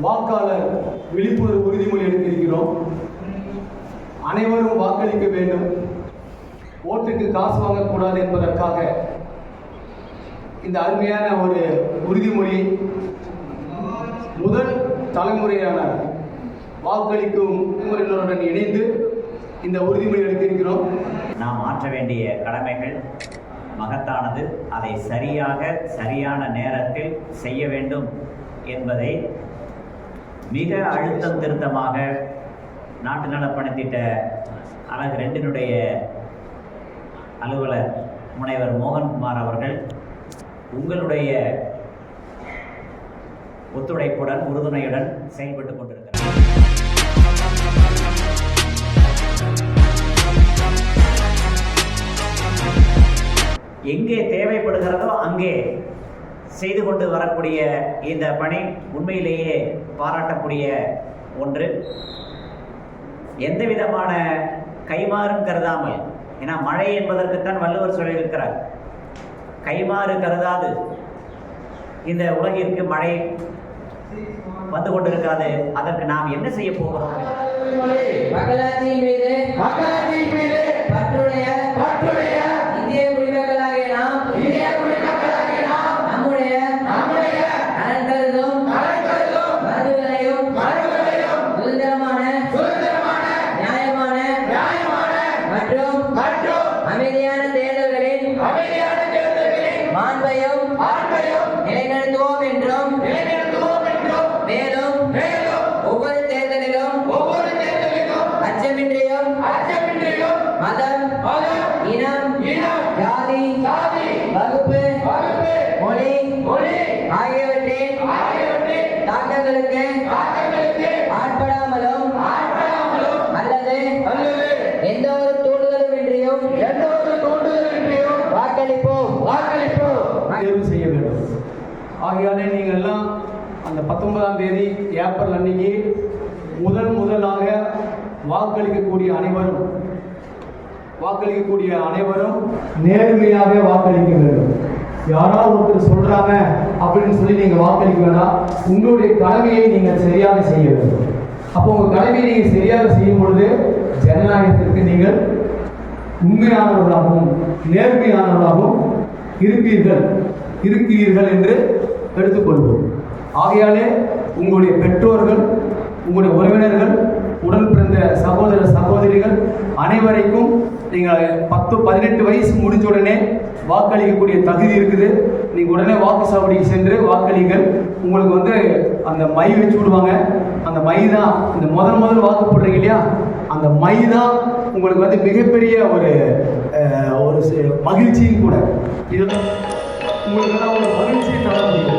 வாக்காளர் விழிப்புணர்வு உறுதிமொழி எடுத்திருக்கிறோம். அனைவரும் வாக்களிக்க வேண்டும். ஓட்டுக்கு காசு வாங்கக்கூடாது என்பதற்காக இந்த அருமையான ஒரு உறுதிமொழி முதல் தலைமுறையான வாக்களிக்கும் தலைமுறையினருடன் இணைந்து இந்த உறுதிமொழி எடுத்திருக்கிறோம். நாம் ஆற்ற வேண்டிய கடமைகள் மகத்தானது. அதை சரியாக சரியான நேரத்தில் செய்ய வேண்டும். என்பதை மிக அழுத்தம் திருத்தமாக நாட்டு நலப்பணத்திட்ட அழகு ரெண்டினுடைய அலுவலர் முனைவர் மோகன்குமார் அவர்கள் உங்களுடைய ஒத்துழைப்புடன் உறுதுணையுடன் செயல்பட்டு கொண்டிருக்கிறார். எங்கே தேவைப்படுகிறதோ அங்கே செய்து கொண்டு வரக்கூடிய இந்த பணி உண்மையிலேயே பாராட்டக்கூடிய ஒன்று. எந்த விதமான கைமாறும் கருதாமல் ஏன்னா மழை என்பதற்குத்தான் வள்ளுவர் சொல்லியிருக்கிறார். கைமாறு கருதாது. இந்த உலகிற்கு மழை வந்து கொண்டிருக்காது. அதற்கு நாம் என்ன செய்ய போகிறோம்? மற்றும் அமைதியான தேர்தல்களில் அமைதியான தேர்தல்களில் மாண்பையும் ஆண்மையும் நிலைநிறுத்துவோம் என்றும் நிலைநிறுத்துவோம் என்றும் மேலும் மேலும் ஒவ்வொரு தேர்தலிலும் ஒவ்வொரு தேர்தலிலும் அச்சமின்றியும் அச்சமின்றியும் மதம் மதம் இனம் இனம் ஜாதி சாதி வகுப்பு வகுப்பு ஆகையாலே நீங்கள் எல்லாம் அந்த பத்தொன்பதாம் தேதி ஏப்ரல் அன்னைக்கு முதல் முதலாக வாக்களிக்கக்கூடிய அனைவரும் வாக்களிக்கக்கூடிய அனைவரும் நேர்மையாக வாக்களிக்க வேண்டும். யாராவது ஒருத்தர் சொல்றாங்க அப்படின்னு சொல்லி நீங்க வாக்களிக்க வேண்டாம். உங்களுடைய கடமையை நீங்கள் சரியாக செய்ய வேண்டும். அப்போ உங்க கடமையை நீங்கள் சரியாக செய்யும் பொழுது ஜனநாயகத்திற்கு நீங்கள் உண்மையானவர்களாகவும் நேர்மையானவர்களாகவும் இருப்பீர்கள். இருக்கிறீர்கள் என்று எடுத்துக்கொள்வோம். ஆகையாலே உங்களுடைய பெற்றோர்கள் உங்களுடைய உறவினர்கள் உடன் பிறந்த சகோதர சகோதரிகள் அனைவரைக்கும் நீங்கள் பத்து பதினெட்டு வயசு முடிஞ்ச உடனே வாக்களிக்கக்கூடிய தகுதி இருக்குது. நீங்கள் உடனே வாக்கு சாவடிக்கு சென்று வாக்களிங்கள். உங்களுக்கு வந்து அந்த மை வச்சு விடுவாங்க. அந்த மை தான் இந்த முதல் முதல் வாக்கு போடுறீங்க இல்லையா? அந்த மை தான் உங்களுக்கு வந்து மிகப்பெரிய ஒரு ஒரு மகிழ்ச்சியும் கூட. 오늘 하나오늘 많은 팀 나갑니다.